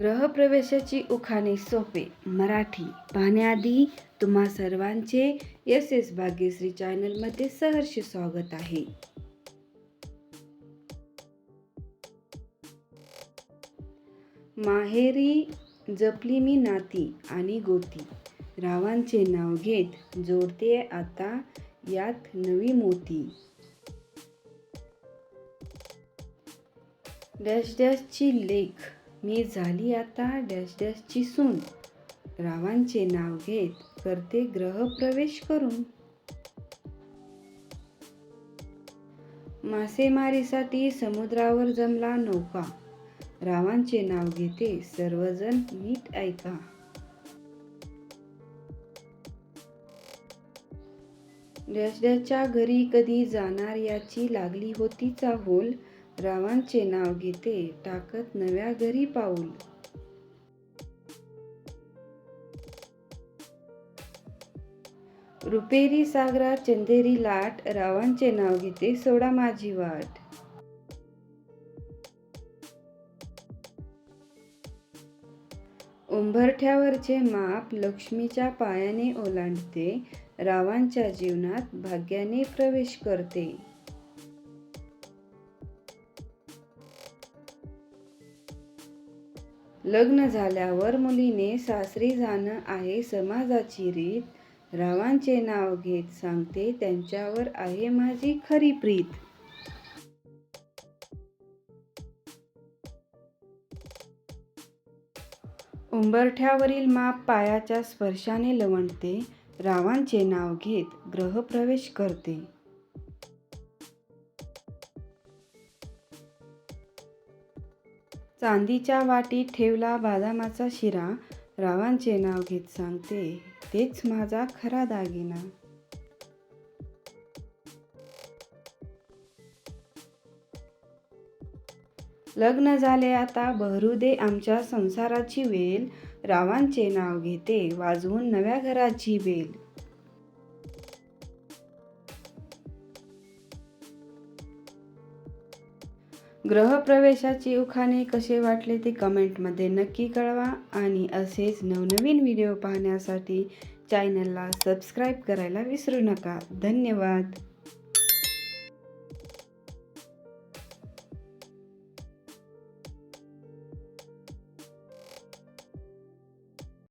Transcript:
ग्रहप्रवेशाची उखाणे सोपे. मराठी पाहण्याआधी तुम्हा सर्वांचे एस एस भाग्यश्री चॅनलमध्ये सहर्ष स्वागत आहे. माहेरी जपली मी नाती आणि गोती. रावांचे नाव घेत जोडते आता यात नवी मोती. डॅश डॅशची लेख मी झाली आता डॅश डॅशची सून रावांचे नाव घेत करते ग्रहप्रवेश करून. मासेमारीसाठी समुद्रावर जमला नौका. रावांचे नाव घेते सर्वजण नीट ऐका. डॅश डॅशच्या घरी कधी जाणार याची लागली होती चाहूल. रावांचे नाव घेते टाकत नव्या घरी पाऊल. रुपेरी सागरा चंदेरी लाट रावांचे नाव घेते सोडा माझी वाट. उंबरठ्यावरचे माप लक्ष्मीच्या पायाने ओलांडते रावांच्या जीवनात भाग्याने प्रवेश करते. लग्न झाल्यावर मुलीने सासरी जाणं आहे समाजाची रीत. रावांचे नाव घेत सांगते त्यांच्यावर आहे माझी खरी प्रीत. उंबरठ्यावरील माप पायाच्या स्पर्शाने लवणते रावांचे नाव घेत ग्रहप्रवेश करते. चांदीच्या वाटीत ठेवला बदामाचा शिरा. रावांचे नाव घेत सांगते तेच माझा खरा दागिना. लग्न झाले आता बहरू दे आमच्या संसाराची वेल. रावांचे नाव घेते वाजवून नव्या घराची बेल ग्रहप्रवेशाची उखाणे कसे वाटले ते कमेंटमध्ये नक्की कळवा आणि असेच नवनवीन व्हिडिओ पाहण्यासाठी चॅनलला सबस्क्राईब करायला विसरू नका. धन्यवाद.